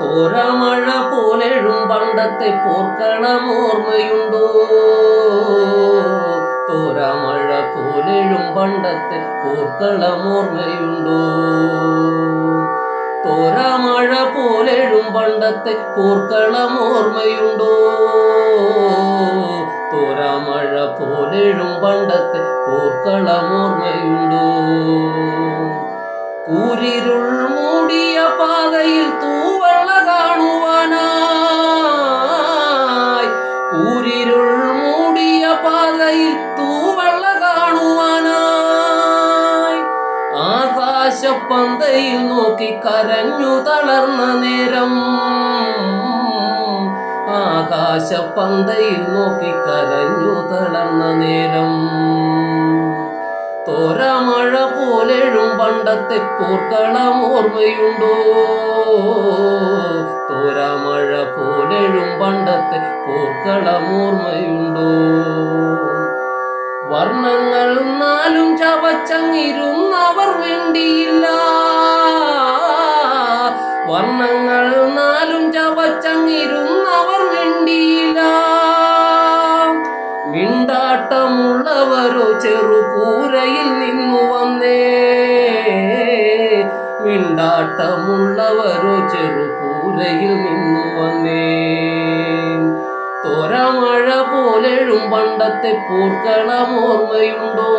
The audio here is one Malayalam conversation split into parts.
തോരമഴ പോലെഴും പണ്ടത്തെ പോർക്കണമോർമ്മയുണ്ടോ തോരമഴ പോലെഴും പണ്ടത്തെ പോർക്കളമോർമ്മയുണ്ടോ തോരമഴ പോലെഴും പണ്ടത്തെ പോർക്കളമോർമ്മയുണ്ടോ തോരാമഴ പോലെഴും പണ്ടത്തെ പോർക്കളം ഓർമ്മയുണ്ടോ? കൂരിരുൾ മൂടിയ പാതയിൽ തൂവള്ള കാണുവാനായി. കൂരിരുൾ മൂടിയ പാതയിൽ തൂവള്ള കാണുവാനായി. ആകാശപ്പന്തയിൽ നോക്കി കരഞ്ഞു തളർന്ന നേരം. ആകാശപ്പന്തയിൽ നോക്കി കരഞ്ഞു തളർന്ന നേരം. തോരാമഴ പോലെഴും പണ്ടത്തെ പോർക്കളം ഓർമ്മയുണ്ടോ തോരാമഴ പോലെഴും പണ്ടത്തെ പോർക്കളം ഓർമ്മയുണ്ടോ വർണങ്ങൾ നാലും ചവച്ചങ്ങിരുന്നവർ വേണ്ടിയില്ല. ചെറുകൂരയിൽ നിന്നു വന്നേ. മിണ്ടാട്ടമുള്ളവരോ ചെറുകൂരയിൽ നിന്നു വന്നേ. തോരമഴ പോലെഴും പണ്ടത്തെ പൂർക്കളം ഓർമ്മയുണ്ടോ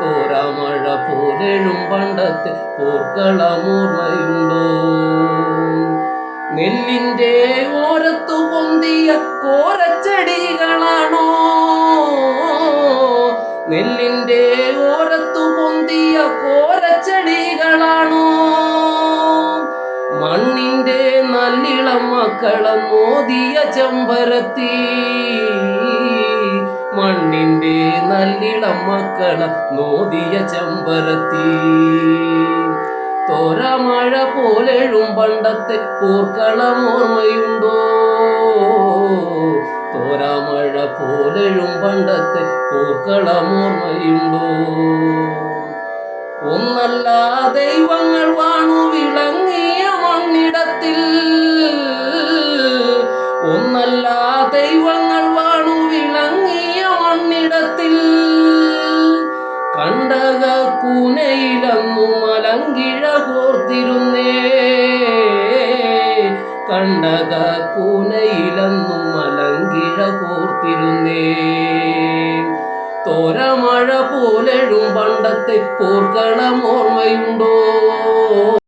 തോരമഴ പോലെഴും പണ്ടത്തെ പൂർക്കളം ഓർമ്മയുണ്ടോ നെല്ലിന്റെ ഓരത്തു പൊന്തിയ കോരച്ചെടികളാണോ നെല്ലിന്റെ ഓരത്തു പൊന്തിയ കോരച്ചെടികളാണോ? മണ്ണിന്റെ നല്ലിളം മക്കളെ മോദിയ ചെമ്പരത്തി. മണ്ണിന്റെ നല്ലിളം മക്കളെ നോദിയ ചെമ്പരത്തി. തോരമഴ പോലെഴും പണ്ടത്തെ പൂർക്കളം ഓർമ്മയുണ്ടോ? തോരാമഴ പോലെഴും പണ്ടത്തെ പൂക്കളമോർമ്മയുണ്ടോ ഒന്നല്ല ദൈവങ്ങൾ വാണു വിളങ്ങിയ മണ്ണിടത്തിൽ. ഒന്നല്ല ദൈവങ്ങൾ വാണു വിളങ്ങിയ മണ്ണിടത്തിൽ. കണ്ടക കൂനയിലന്നു മലങ്കിഴ കോർത്തിരുന്നേ. കണ്ടക കൂനയിലന്നു മലങ്കിഴ കോർത്തിരുന്നേ. തോരമഴ പോലെഴും പണ്ടത്തെ പോർക്കളം ഓർമ്മയുണ്ടോ?